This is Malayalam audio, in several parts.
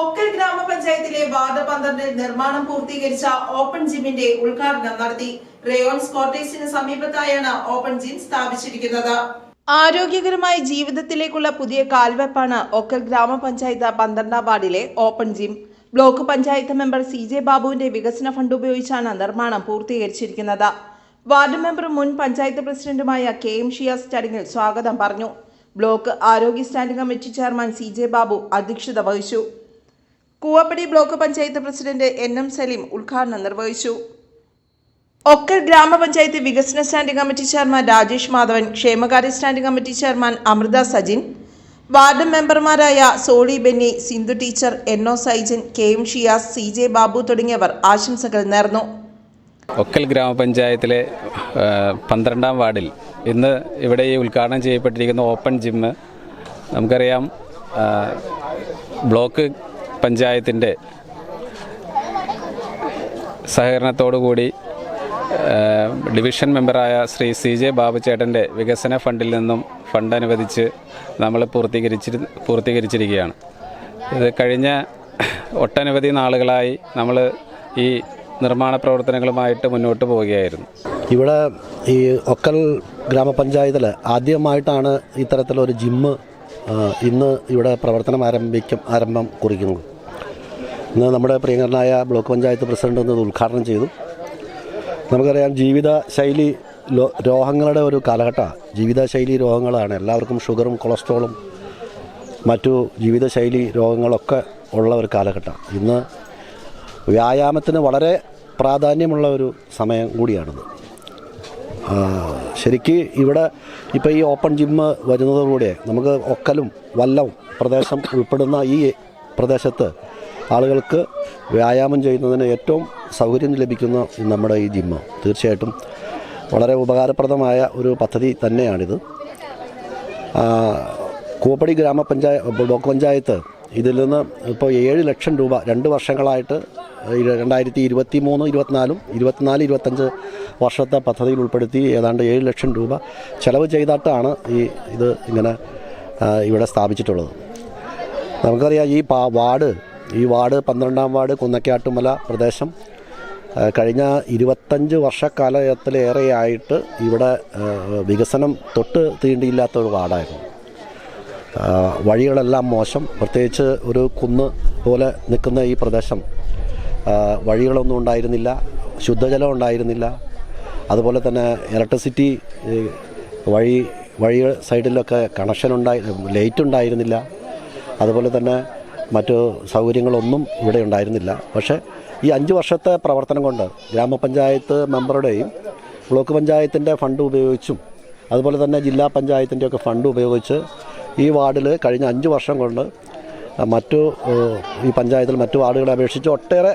ഒക്കൽ ഗ്രാമപഞ്ചായത്തിലെ വാർഡ് പന്ത്രണ്ടിൽ നിർമ്മാണം പൂർത്തീകരിച്ച ഓപ്പൺ ജിമ്മിന്റെ ഉദ്ഘാടനം നടത്തി റേയോൺസ് ക്വാർട്ടേഴ്സിന് സമീപത്തായാണ് ഓപ്പൺ ജിം സ്ഥാപിച്ചിരിക്കുന്നത്. ആരോഗ്യകരമായ ജീവിതത്തിലേക്കുള്ള പുതിയ കാൽവെപ്പാണ് ഒക്കൽ ഗ്രാമപഞ്ചായത്ത് പന്ത്രണ്ടാം വാർഡിലെ open gym. Block panchayat member C J ബാബുവിന്റെ വികസന ഫണ്ട് ഉപയോഗിച്ചാണ് നിർമ്മാണം പൂർത്തീകരിച്ചിരിക്കുന്നത്. വാർഡ് മെമ്പറും മുൻ പഞ്ചായത്ത് പ്രസിഡന്റുമായ കെ എം ഷിയാസ് ചടങ്ങിൽ സ്വാഗതം പറഞ്ഞു. ബ്ലോക്ക് ആരോഗ്യ standing committee chairman C J Babu അധ്യക്ഷത വഹിച്ചു. Koovappady block panchayat president N M Saleem ഉദ്ഘാടനം നിർവഹിച്ചു. ഒക്കൽ ഗ്രാമപഞ്ചായത്ത് വികസന standing committee chairman Rajesh Madhavan ക്ഷേമകാര്യ standing committee chairman Amritha Sajin ward മെമ്പർമാരായ Soly Benny Sindhu teacher N O Saijan K M Shiyas C J Babu തുടങ്ങിയവർ ആശംസകൾ നേർന്നു. ഒക്കൽ ഗ്രാമപഞ്ചായത്തിലെ പന്ത്രണ്ടാം വാർഡിൽ ഇന്ന് ഇവിടെ ഈ ഉദ്ഘാടനം ചെയ്യപ്പെട്ടിരിക്കുന്ന ഓപ്പൺ ജിമ്മ് നമുക്കറിയാം ബ്ലോക്ക് പഞ്ചായത്തിന്റെ സഹകരണത്തോടുകൂടി ഡിവിഷൻ മെമ്പറായ ശ്രീ സി ജെ ബാബുചേട്ടന്റെ വികസന ഫണ്ടിൽ നിന്നും ഫണ്ട് അനുവദിച്ച് നമ്മൾ പൂർത്തീകരിച്ചിരി പൂർത്തീകരിച്ചിരിക്കുകയാണ്. ഇത് കഴിഞ്ഞ ഒട്ടനവധി നാളുകളായി നമ്മൾ ഈ നിർമ്മാണ പ്രവർത്തനങ്ങളുമായിട്ട് മുന്നോട്ട് പോവുകയായിരുന്നു. ഇവിടെ ഈ ഒക്കൽ ഗ്രാമപഞ്ചായത്തിൽ ആദ്യമായിട്ടാണ് ഇത്തരത്തിലൊരു ജിമ്മ് ഇന്ന് ഇവിടെ പ്രവർത്തനം ആരംഭിക്കും ആരംഭം കുറിക്കുന്നത്. ഇന്ന് നമ്മുടെ പ്രിയങ്കരനായ ബ്ലോക്ക് പഞ്ചായത്ത് പ്രസിഡന്റ് ഒന്ന് ഉദ്ഘാടനം ചെയ്തു. നമുക്കറിയാം ജീവിത ശൈലി രോഗങ്ങളുടെ ഒരു കാലഘട്ടമാണ് ജീവിതശൈലി രോഗങ്ങളാണ്. എല്ലാവർക്കും ഷുഗറും കൊളസ്ട്രോളും മറ്റു ജീവിതശൈലി രോഗങ്ങളൊക്കെ ഉള്ള ഒരു കാലഘട്ടം. ഇന്ന് വ്യായാമത്തിന് വളരെ പ്രാധാന്യമുള്ള ഒരു സമയം കൂടിയാണിത്. ശരിക്ക് ഇവിടെ ഇപ്പോൾ ഈ ഓപ്പൺ ജിമ്മ് വരുന്നതോടുകൂടി നമുക്ക് ഒക്കലും വല്ലവും പ്രദേശം ഉൾപ്പെടുന്ന ഈ പ്രദേശത്ത് ആളുകൾക്ക് വ്യായാമം ചെയ്യുന്നതിന് ഏറ്റവും സൗകര്യം ലഭിക്കുന്ന നമ്മുടെ ഈ ജിമ്മ് തീർച്ചയായിട്ടും വളരെ ഉപകാരപ്രദമായ ഒരു പദ്ധതി തന്നെയാണിത്. കൂപ്പടി ഗ്രാമപഞ്ചായത്ത് ബ്ലോക്ക് പഞ്ചായത്ത് ഇതിൽ നിന്ന് ഇപ്പോൾ ഏഴ് ലക്ഷം രൂപ രണ്ട് വർഷങ്ങളായിട്ട് രണ്ടായിരത്തി ഇരുപത്തി മൂന്ന് ഇരുപത്തിനാലും ഇരുപത്തിനാല് ഇരുപത്തഞ്ച് വർഷത്തെ പദ്ധതിയിൽ ഉൾപ്പെടുത്തി ഏതാണ്ട് ഏഴ് ലക്ഷം രൂപ ചെലവ് ചെയ്തിട്ടാണ് ഈ ഇത് ഇങ്ങനെ ഇവിടെ സ്ഥാപിച്ചിട്ടുള്ളത്. നമുക്കറിയാം ഈ വാർഡ് ഈ വാർഡ് പന്ത്രണ്ടാം വാർഡ് കുന്നക്കാട്ടുമല പ്രദേശം. കഴിഞ്ഞ ഇരുപത്തഞ്ച് വർഷക്കാലത്തിലേറെയായിട്ട് ഇവിടെ വികസനം തൊട്ട് തീണ്ടിയില്ലാത്ത ഒരു വാർഡായിരുന്നു. വഴികളെല്ലാം മോശം. പ്രത്യേകിച്ച് ഒരു കുന്ന് പോലെ നിൽക്കുന്ന ഈ പ്രദേശം വഴികളൊന്നും ഉണ്ടായിരുന്നില്ല. ശുദ്ധജലം ഉണ്ടായിരുന്നില്ല. അതുപോലെ തന്നെ ഇലക്ട്രിസിറ്റി വഴി വഴി സൈഡിലൊക്കെ കണക്ഷൻ ഉണ്ടായി ലൈറ്റ് ഉണ്ടായിരുന്നില്ല അതുപോലെ തന്നെ മറ്റു സൗകര്യങ്ങളൊന്നും ഇവിടെ ഉണ്ടായിരുന്നില്ല. പക്ഷേ ഈ അഞ്ച് വർഷത്തെ പ്രവർത്തനം കൊണ്ട് ഗ്രാമപഞ്ചായത്ത് മെമ്പറുടെയും ബ്ലോക്ക് പഞ്ചായത്തിന്റെ ഫണ്ട് ഉപയോഗിച്ചും അതുപോലെ തന്നെ ജില്ലാ പഞ്ചായത്തിന്റെയൊക്കെ ഫണ്ട് ഉപയോഗിച്ച് ഈ വാർഡിൽ കഴിഞ്ഞ അഞ്ച് വർഷം കൊണ്ട് മറ്റു ഈ പഞ്ചായത്തിൽ മറ്റു വാർഡുകളെ അപേക്ഷിച്ച് ഒട്ടേറെ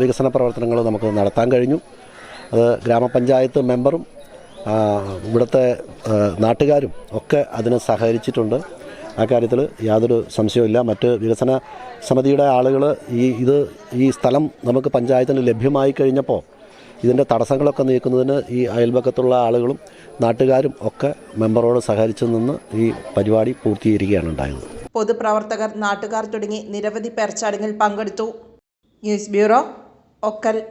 വികസന പ്രവർത്തനങ്ങൾ നമുക്ക് നടത്താൻ കഴിഞ്ഞു. അത് ഗ്രാമപഞ്ചായത്ത് മെമ്പറും ഇവിടുത്തെ നാട്ടുകാരും ഒക്കെ അതിന് സഹകരിച്ചിട്ടുണ്ട്. ആ കാര്യത്തിൽ യാതൊരു സംശയവുമില്ല. മറ്റ് വികസന സമിതിയുടെ ആളുകൾ ഈ ഇത് ഈ സ്ഥലം നമുക്ക് പഞ്ചായത്തിന് ലഭ്യമായി കഴിഞ്ഞപ്പോൾ ഇതിന്റെ തടസ്സങ്ങളൊക്കെ നീക്കുന്നതിന് ഈ അയൽപക്കത്തുള്ള ആളുകളും നാട്ടുകാരും ഒക്കെ മെമ്പറോട് സഹകരിച്ചു നിന്ന് ഈ പരിപാടി പൂർത്തീകരിക്കുകയാണ് ഉണ്ടായത്. പൊതുപ്രവർത്തകർ നാട്ടുകാർ തുടങ്ങി നിരവധി പേർ ചടങ്ങിൽ പങ്കെടുത്തു. News bureau Okkal.